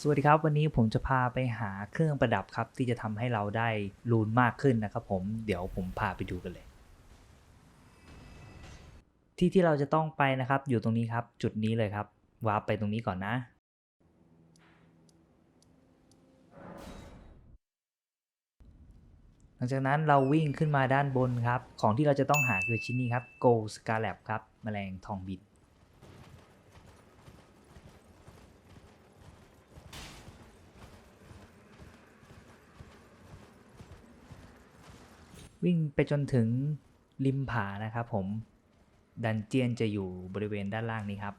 สวัสดีครับ วันนี้ผมจะพาไปหาเครื่องประดับครับ ที่จะทำให้เราได้รูนมากขึ้นนะครับผมเดี๋ยวผมพาไปดูกันเลย ที่ที่เราจะต้องไปนะครับ อยู่ตรงนี้ครับ จุดนี้เลยครับวาร์ปไปตรงนี้ก่อนนะ หลังจากนั้นเราวิ่งขึ้นมาด้านบนครับ ของที่เราจะต้องหาคือชิ้นนี้ครับ Gold Scarab ครับแมลงทองบิน วิ่งไปจนถึงริมผานะครับผม ดันเจียนจะอยู่บริเวณด้านล่างนี้ครับ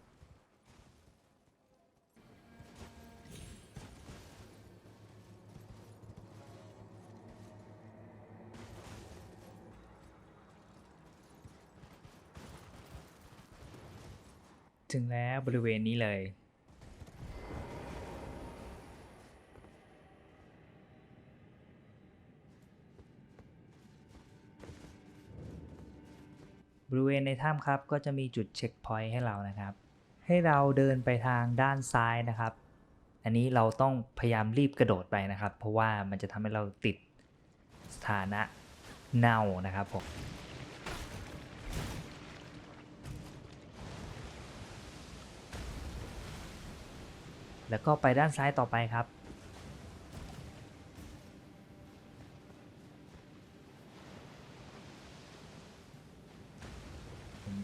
ถึงแล้วบริเวณนี้เลย บริเวณในถ้ำครับก็จะมีจุดเช็คพอยต์ให้เรานะครับ ให้เราเดินไปทางด้านซ้ายนะครับ อันนี้เราต้องพยายามรีบกระโดดไปนะครับ เพราะว่ามันจะทำให้เราติดสถานะเน่านะครับผมแล้วก็ไปด้านซ้ายต่อไปครับ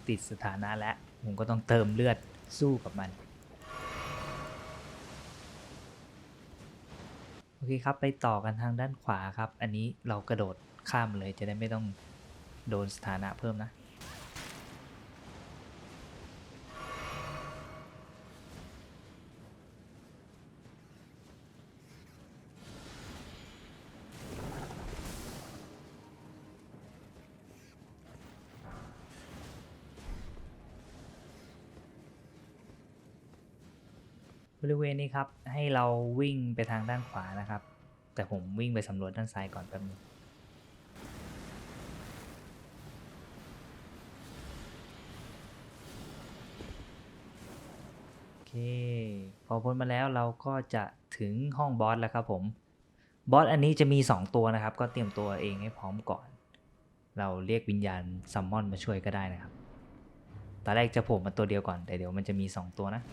ติดสถานะแล้วผมก็ต้องเติมเลือดสู้กับมัน โอเคครับไปต่อกันทางด้านขวาครับ อันนี้เรากระโดดข้ามเลยจะได้ไม่ต้องโดนสถานะเพิ่มนะ บริเวณนี้ครับ ให้เราวิ่งไปทางด้านขวานะครับ แต่ผมวิ่งไปสำรวจด้านซ้ายก่อนแป๊บนึงโอเค พอพ้นมาแล้วเราก็จะถึงห้องบอสแล้วครับผม บอสอันนี้จะมี 2 ตัวนะครับ ก็เตรียมตัวเองให้พร้อมก่อน เราเรียกวิญญาณซัมมอนมาช่วยก็ได้นะครับตอนแรกจะโผมมาตัวเดียวก่อนแต่เดี๋ยวมันจะมี 2 ตัวนะ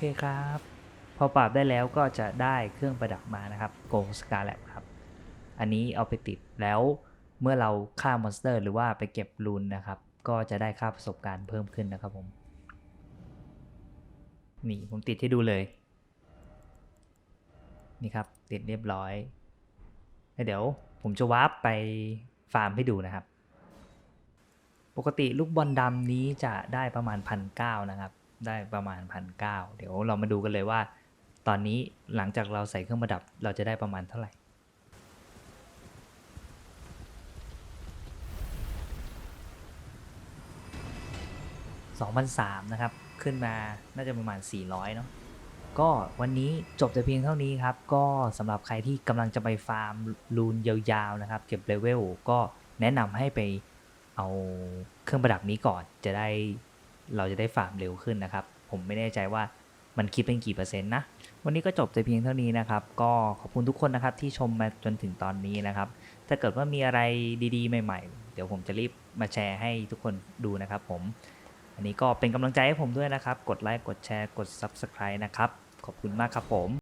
เคครับ พอปรับได้แล้วก็จะได้เครื่องประดับมานะครับ Go Scarlet ครับ อันนี้เอาไปติดแล้วเมื่อเราฆ่ามอนสเตอร์ หรือว่าไปเก็บรูนนะครับ ก็จะได้ค่าประสบการณ์เพิ่มขึ้นนะครับผมนี่ผมติดให้ดูเลย นี่ครับ ติดเรียบร้อย เดี๋ยวผมจะวาร์ปไปฟาร์มให้ดูนะครับ ปกติลูกบอลดำนี้จะได้ประมาณพันเก้านะครับ ได้ประมาณพันเก้าเดี๋ยวเรามาดูกันเลยว่า ตอนนี้หลังจากเราใส่เครื่องประดับเราจะได้ประมาณเท่าไหร่ 2,003นะครับ ขึ้นมาน่าจะประมาณ 400 เนาะก็วันนี้จบแต่เพียงเท่านี้ครับ ก็สำหรับใครที่กำลังจะไปฟาร์มรูนยาวๆนะครับ เก็บเลเวลก็แนะนำให้ไปเอาเครื่องประดับนี้ก่อนจะได้ เราจะได้ฟาร์มเร็วขึ้นนะครับ ผมไม่แน่ใจว่ามันคิดเป็นกี่เปอร์เซ็นต์นะ วันนี้ก็จบแต่เพียงเท่านี้นะครับ ก็ขอบคุณทุกคนนะครับที่ชมมาจนถึงตอนนี้นะครับ ถ้าเกิดว่ามีอะไรดีๆ ใหม่ ๆ เดี๋ยวผมจะรีบมาแชร์ให้ทุกคนดูนะครับผม อันนี้ก็เป็นกำลังใจให้ผมด้วยนะครับ กดไลค์ กดแชร์ กด Subscribe นะครับ ขอบคุณมากครับผม